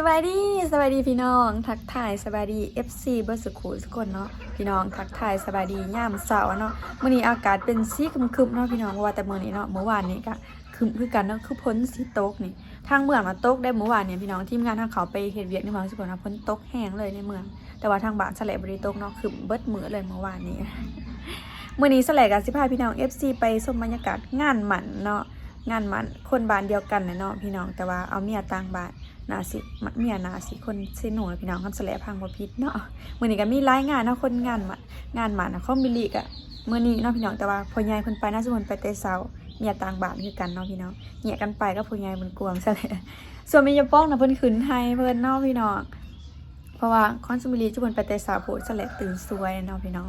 สบายดีสบายดีพี่น้อง ทักทายสบายดี FC เบอร์สุขุทุกคนเนาะพี่น้องทักทายสบายดีย่ามเสาเนาะมื้อนี้อากาศเป็นสีคึมๆเนาะพี่น้องว่าแต่มื้อนี้เนาะเมื่อวานนี้ก็คึมคือกันเนาะคือพ้นสีตกนี่ทางเมืองมาตกได้เมื่อวานเนี่ยพี่น้องทีมงานทางเขาไปเฮ็ดเวียกในเมืองสุโขทัยพ้นตกแห้งเลยในเมือง แต่ว่าทางบ้านสแลบริตกเนาะคือเบิดมือเลยเมื่อวานนี้มื่อนี้สแลกกับสิพาพี่น้อง FC ไปชมบรรยากาศงานหมันเนาะงานหมันคนบ้านเดียวกันเนาะพี่น้องแต่ว่าเอาเมียต่างบ้าน นาสิมัดเมียนาสิคนเซโนนะพี่น้องคำสแลพังบ่ผิดเนาะมื่อนี้ก็มีรายงานเนาะคนงานมันงานหมันะเขามิลิกอะมื่อนี้เนาะพี่น้องแต่ว่าพ่อใหญ่เพิ่นไปน่าสิเพิ่นไปแต่เช้าเมียต่างบ้านคือกันเนาะพี่น้องเหยียกันไปก็พ่อใหญ่บนกวงซะเลยส่วนมียป้องนะเพิ่นขึ้นให้เพิ่นเนาะพี่น้องเพราะว่าคอนซูมิลีจุเพิ่นไปแต่เช้าโพดสแลตื่นสวยเนาะพี่น้อง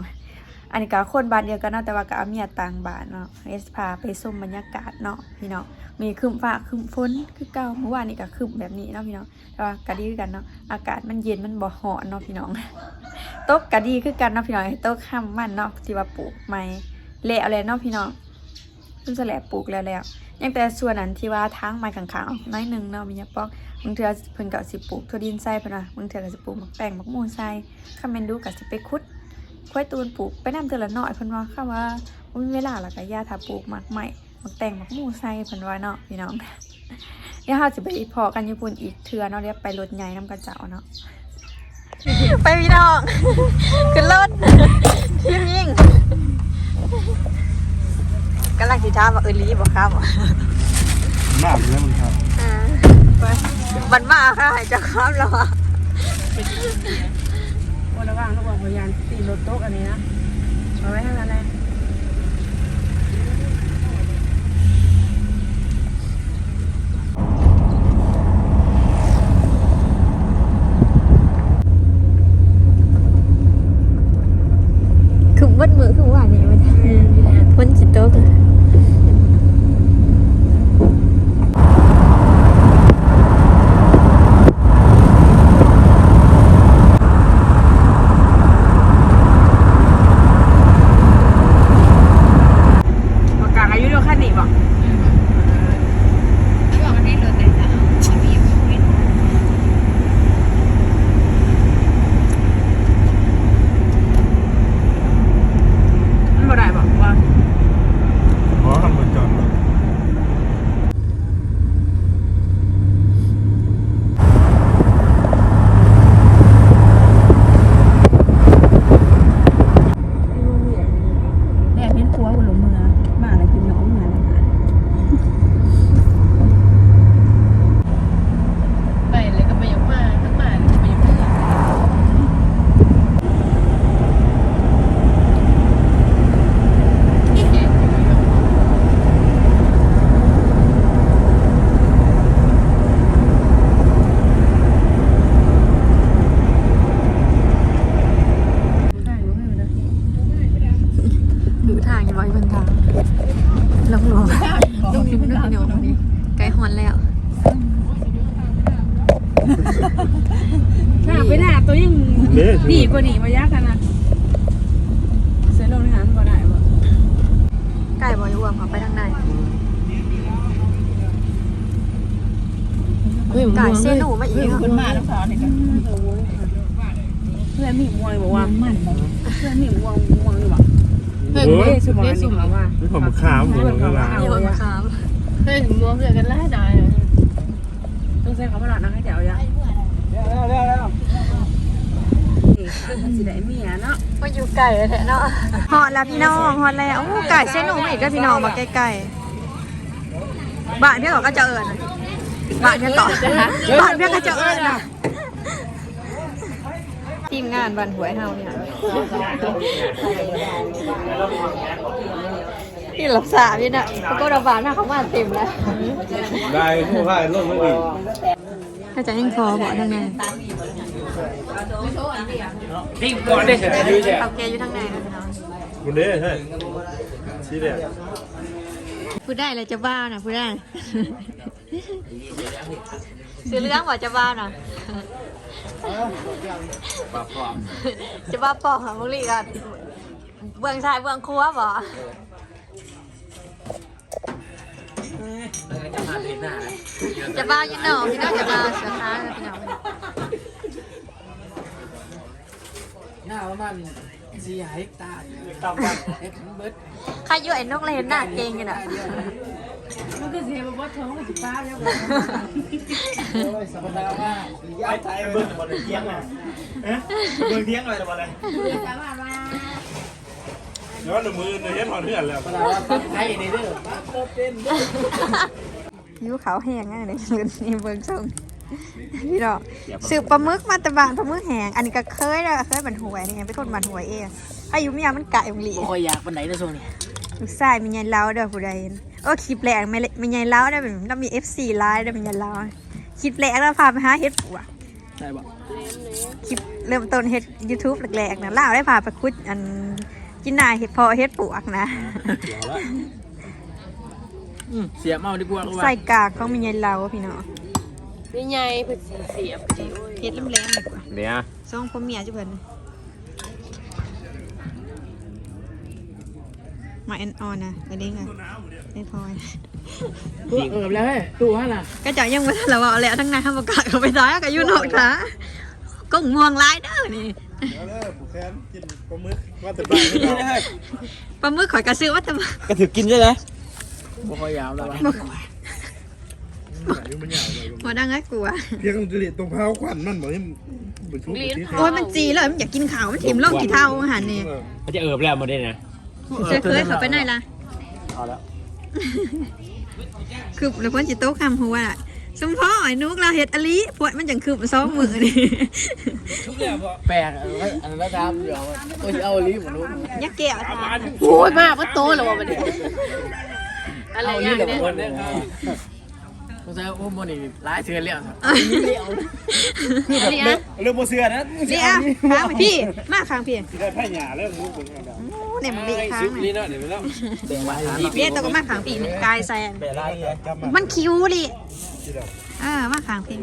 อันนี้ก็คนบ้านเดียวกันเนาะแต่ว่าก็เอาเมียต่างบ้านเนาะเอสพาไปชมบรรยากาศเนาะพี่เน้องมีคึมฟ้าคึมฝนคือเก่าเมื่อวานนี้ก็คึมแบบนี้เนาะพี่เน้องแต่ว่าก็ดีกันเนาะอากาศมันเย็นมันบ่ร้อนเนาะพี่น้องตกก็ดีคือกันเนาะพี่น้องตกค่ำมันเนาะที่ว่าปลูกใหม่แล้วแล้วเนาะพี่น้องเพิ่นจะแหลปลูกแล้วแล้วยังแต่ส่วนนั้นที่ว่าทางไม้ข้างๆน้อยหนึ่งเนาะมีหยังปอกบางเทื่อเพิ่นก็สิปลูกทั่วดินใส่เพิ่นว่าบางเทื่อก็สิปลูกหมักแป้งหมักมูนใส่คำแม่นดูก็สิไปขุด ค่อยตูนปลูกไปนำเทื่อละน้อยเพิ่นว่าค่ะว่าบ่มีเวลาแล้วก็ย่าถ้าปลูกหมักใหม่หมักแต่งหมักหมูใส่เพิ่นว่าเนาะพี่น้องเดี๋ยวเฮาสิไปพอกันญี่ปุ่นอีกเทื่อเนาะเดี๋ยวไปรถใหญ่นำกันเจ้าเนาะไปพี่น้องขึ้นรถทีมยิงกำลังสิถามว่าเออลีบ่ครับมากเลยมันครับอ่าบันมาค่ะให้เจ้าครับแล้วอะวันระห ว่างระหว่างพยานตีรถโต๊ะอันนี้นะเอาไว้ให้กันเลยอวัดมือคือว่านี่มันพ้นจิตโตกปากกาอายุเดียวขั้นนี้บอก มันบ่ได้บอกว่า ขอคำบนจอดรถ แม่เห็นตัวบนหลงมือมาอะไรกินน้องมาอะไรมา ไปเลยก็ไปยกมาทั้งมาเลยก็ไปยกมา ใช่รู้ไหมนะ ดูทางอยู่ร้อยบนทางลงลงลงนี่มันพี่น้องนี่ไกลฮอนแล้ว ข้าไปหน้าตัวยัง เด้ดีกว่านี่มายากขนาดเสียลงในหางบ่ได้บ่ไก่บอยรวมเขาไปทางไหนไก่เส้นหนูมาอีกคนมาแล้วสอนเนี่ยเพื่อนมีม่วงบอกว่ามันเพื่อนมีม่วงม่วงอยู่บ่เฮ้ยโอ้เฮ้ยยสุ่มเฮ้ยสุ่มเขาว่านี่ผมขามผมข้างหลังโยนครับเฮ้ยถึงรวมเรือกันไล่ได้ต้องใช้คำว่าหลานนักให้แถวยาสิได้เมียเนาะมาอยู่ไก่เลยแท้เนาะฮอดแล้วพี่น้องฮอดแล้วโอ้ไก่เส้นหนูมาอีกแล้วพี่น้องมาใกล้ๆบ้านเพี่ก่อนก็จะเอิญบ้านเพี่ก่อนบ้านเพี่ก็จะเอิญนะทีมงานบันหวยเฮาเนี่ยพี่หลับสาพี่น่ะก็ระบาดหน้าเขามาเต็มแล้วได้ผู้พ่ายลงไม่ดีถ้าจะยังคอบอกทางไห นนี่ก่อนได้เสร็จดีใช่เอาแกอยู่ทางไหนนะพี่น้องคุณเด้ใช่ชี้เด้พูดได้เลยจะบ้านะพูดได้ซื้อเรื่องว่าจะบ้านะจะบ้าปอกหามุลีกันเบื้องชายเบื้องครัวบ่เออจะมาเห็นหน้าจะบ้ายังหนอพี่น้องจะบ้าเสือค้าเลยพี่น้อง หน้าประมาณสี่หายตาเอ็ดเบิร์ดใครอยู่ไอ้นกเลยเห็นหน้าเก่งกันอะมันก็เสียแบบว่าท้องมันจะป้าแล้วสมดาว่าไอ้ไทยเบิ่งบอลเที่ยงอะเอ๊ะเบิ่งเที่ยงอะไรบอลอะไรเดี๋ยวหนึ่งมือเดี๋ยวเห็นหอนเพื่อนแล้วสมดาว่าปั๊บไทยในเด้อปั๊บก็เป็นยิ้วขาวแห้งง่ายเลยนี่เบิ่งส่ง พี่ดอกสืบปลาหมึกมาแตะบานปลาหมึกแห้งอันนี้ก็เคยแล้วเคยบันหวยนี่ไงเป็นคนบันหวยเองอายุเมียมันไก่องลีคอยอยากปันไหนนะโซนี่ลูกชายมีไงเล้าเด้อผู้ใดโอ้คลิปแรกไม่ไม่ไงเล้าได้แบบเรามี FC ไลน์ได้เป็นไงเล้าคลิปแรกเราพาไปหาเฮ็ดปัวใช่ปะคลิปเริ่มต้นเฮ็ด YouTube แรกๆนะเล่าได้พาไปคุดอันกินนายเฮ็ดพอเฮ็ดปวกนะเสียเมาดีกว่าใส่กากของมีไงเล้าพี่น้อง นี่ไงเพิ่นสิเสียบดิโอ้ยเฮ็ดแหลมๆดีกว่าเนี่ยส่งพ่อเมียจุเพิ่นมาแอนออนนะไปเด้งอะไม่พอยตัวเอิบแล้วเฮ้ยตัวฮะน่ะก็จะยังไม่ทันแล้วว่าเอาแล้วทั้งในทั้งประกาศเขาไปท้ายกับยูนอกท้าก็ง่วงร้ายเด้อนี่แล้วเด้อผูกแขนกินปลาหมึกว่าแต่บ้านนี่เราปลาหมึกข่อยกระซื้อว่าทำไมก็ถือกินใช่ไหมบ่คอยยาวแล้ววะบ่มันยาวเลย บ่ดังไงกลัว เพียงจะเด็ดตรงเท้าควันมันบอกให้มันชุบโอ้ยมันจีเลยมันอยากกินข้าวมันถิ่มล่องกี่เท่าอาหารนี่มันจะเอิบแล้วมาได้นะเจอเคยเขาไปไหนล่ะ เอาแล้ว คือแล้วคนจิโต๊ะคำหัวอะสมพ่อไอ้นุกเราเห็ดอลิพวดมันจังคือสองมือนี่แปลกอันนั้นครับเดี๋ยวโอ้ยเอาลิ้นผมรู้ยักแก้วทานโอ้ยมากว่าโตแล้วว่าบัดนี้อะไรเอาอลิ้ย่านงเดี๋ย งสัยโอ้โมนี่ร้ายเถื่อนเลี้ยงอันนี้อะเรื่องโมเสือนะนี่อะค้างไปพี่มาค้างพี่ที่ได้ไพ่หยาเรื่องรู้คนกันโอ้เนี่ยมันดีค้างนี่เลยเนาะเดี๋ยวไปแล้วแบ่งไว้เบี้ยตัวก็มาค้างพี่นี่กายแซนแต่ลายกำมันมันคิ้วดิเออมาค้างพี่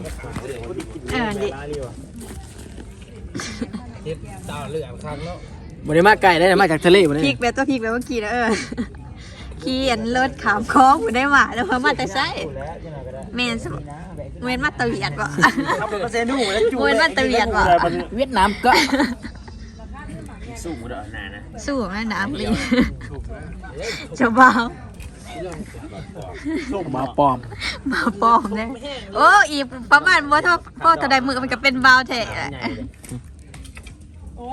เออดิเฮ็ดดาวเรื่องครั้งเนาะบ่ได้มาไกลได้มาจากทะเลบ่ได้พริกแบบตัวพริกแบบเมื่อกี้นะเออ ขี้อันเลิศขามคล้องอยู่ได้หว่าแล้วเพอมาแต่ใช่เมนสเมนมาตะเวียดบ่เปอร์เซ็นต์ดูแล้วจูเมนมาตะเวียดบ่เวียดนามก็สู้บ่ได้นานนะสู้แม่น้ำเลยเจ้าบ่าวมาปลอม มาปลอมเนี่ยโอ้อีกประมาณว่าถ้าพ่อจะได้มือมันก็เป็นบาวแท้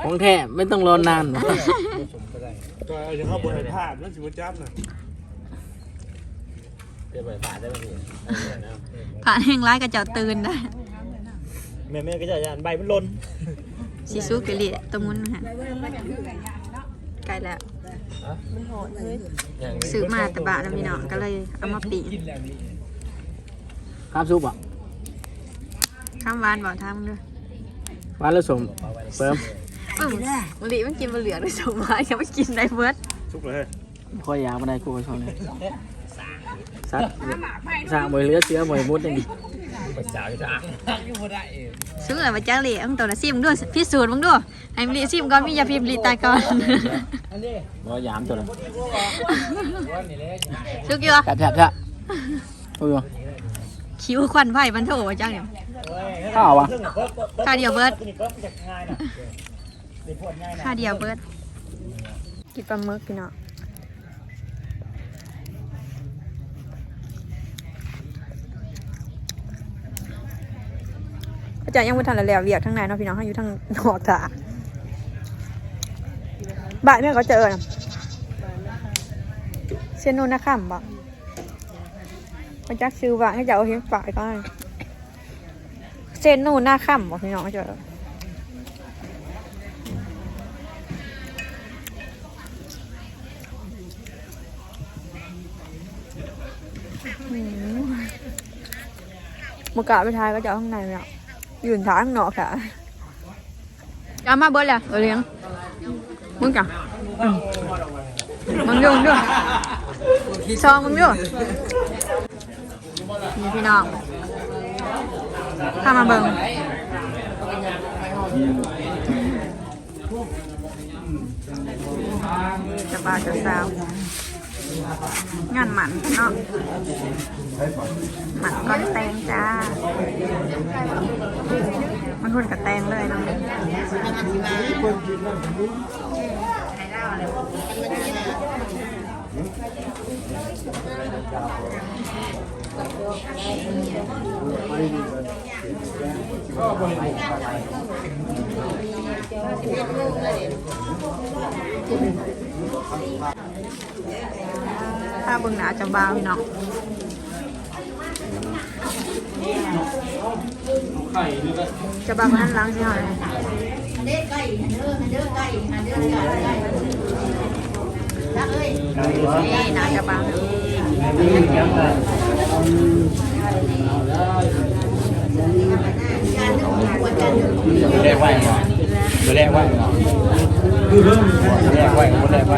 ของแท้ไม่ต้องรอนานก็จะเข้าบนผ้าแล้วชิวจับน่ะ ผ่านแห่งร้ายก็เจ้าตื่นได้แม่แม่ก็จะยานใบมันหล่นสิสู้กะลิตรงนู้นฮะใกล้แล้วซื้อมาแต่บาทนะพี่น้องก็เลยเอามาปีครับซุปอะข้ามวานบอกทางด้วยหวานแล้วสมเปิมอืมมะลิมันกินมะเหลืองด้วยสมายยังไม่กินได้เบิร์ดสุกเลยค่อยยาวมาได้กูก็ชอบเลย สัตว์สร้างบ่เหลือเสือบ่มุดนี่ซื้ออะไรมาจ้างเหลี่ยมตัวละซิมด้วยพิสูจน์มึงด้วยให้มะลิซิมก่อนมียาพิมพ์ลีตายก่อนบ่ยามตัวนั้นซุกอยู่แผลบๆจ้ะโอ้ยคิ้วควันไผ่มันโถมาจ้างเนี่ยข้าวอะค่าเดียวเบิร์ดค่าเดียวเบิร์ดกินปลาหมึกพี่น้ อาจารย์ยังไม่ทันแล้วเวียกทั้งในเนาะพี่น้องเขาอยู่ทั้งนอกตาบ่ายแม่ก็เจอนะเชนนูนะค่ำบอกมันจักชื่อว่าให้เจ้าเอาเห็นฝ่ายก็ได้เชนนูหน้าค่ำบอกพี่น้องเขาเจออืมมากะไปทายก็จะเอาข้างในไม่เอา ยืนทายข้างนอกค่ะเอามาเบิร์ดเลยเออเลี้ยงมึงจ้ะมึงดูมึงดูซองมึงดูนี่พี่น้องข้ามาเบิ่งจะบ้าจะสาว งานหมันเนาะหมันก้อนแตงจ้า มันหุ่นกับแตงเลยเนาะ ถ้าเบึงหนาจะบาวพี่น้องจะบางนั้นล้างใช่ไหมนี่นาจะบางแรกไหวเหรอแรกไหวเหรอแรกไหวแรกไหว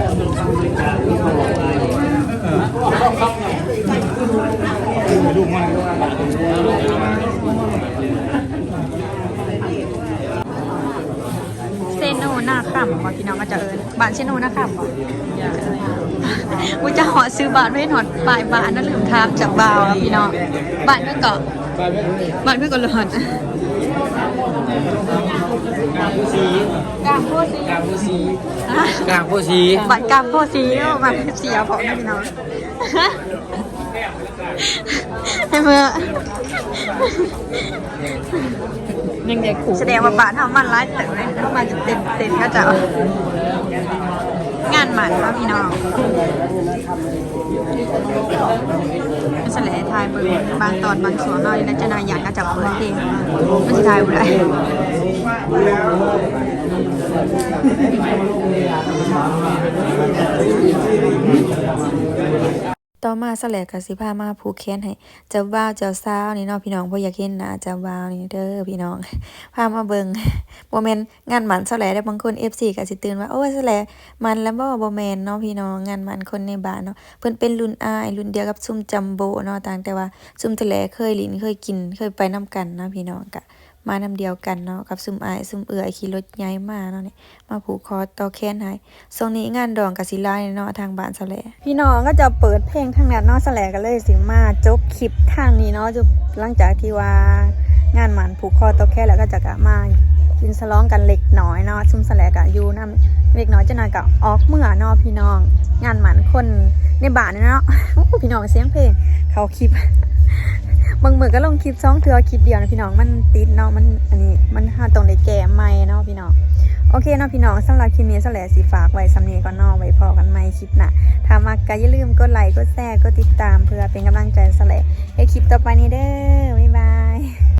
ลูกมันเซโนหน้าค่ำบ่พี่น้องก็จะเอิญบ้านเซโนหน้าค่ำบ่กูจะหอซื้อบ้านไม่หอดปลายบ้านนั่นลืมถามจากบ่าวอะพี่น้องบ้านเพื่อนเกาะบ้านเพื่อนก็หลอน กางผู้ซีกางโพสีกางผู้ซีกางผู้ซีบัตรกางโพสีบัตรเสียผมนะพี่น้องให้เมื่อยังเด็กขู่แสดงว่าบ้านทำมันร้ายแต่เข้ามาจะเต็มเต็มก็จะ งานหมันพระพี่น้องสลทายเบิ่งบางตอนบางส่วนเนาะแล้วจะนายอยากก็จะเปิดเพลงมันจะทายบ่ได้ ต่อมาสแลกกับสิพามาผูกแขนให้เจ้าบ่าวเจ้าสาวนี่เนาะพี่น้องบ่อยากเห็นหน้าเจ้าบ่าวนี่เด้อพี่น้องพามาเบิงบ่แม่นงานหมันสแลได้บางคน FC ก็สิตื่นว่าโอ้ยสแลมันแล้วบ่บ่แม่นเนาะพี่น้องงานหมันคนในบ้านเนาะเพิ่นเป็นรุ่นอ้ายรุ่นเดียวกับซุ่มจัมโบเนาะต่างแต่ว่าซุ่มทะเลเคยลิ้นเคยกินเคยไปนํกันเนาะพี่น้องก็ มานำเดียวกันเนาะกับซุมอายซุมเอื้อขี่รถใหญ่มาเนาะนี่มาผูกคอต่อแขนให้ทรงนี้งานดองกับศิลาเนาะทางบ้านสแลพี่น้องก็จะเปิดเพลงทางนั้นเนาะสแลก็เลยสิมาจบคลิปทางนี้เนาะจบหลังจากที่ว่างานหมันผูกคอต่อแค่แล้วก็จะกะมากินสล้องกันเล็กน้อยเนาะซุ่มแสลกะยูน้ำเล็กน้อยจะนานกะออกเมื่อเนาะพี่น้อง งานหมันคนในบ้านเนาะพี่น้องเสียงเพลงเขาคลิป บางมือก็ลงคลิปสองเทือคลิปเดียวนะพี่น้องมันติดเนาะมันอันนี้มันหาตรงในแก่ไม่เนาะพี่น้องโอเคเนาะพี่น้องสำหรับคลิปนี้สแลสีฝากไว้สำเนียงก่อนเนาะไว้พอกันไหม่คลิปหนะถ้ามักก็อย่าลืมกดไลค์กดแชร์กดติดตามเพื่อเป็นกำลังใจสแลให้คลิปต่อไปนี้เด้อบ๊ายบาย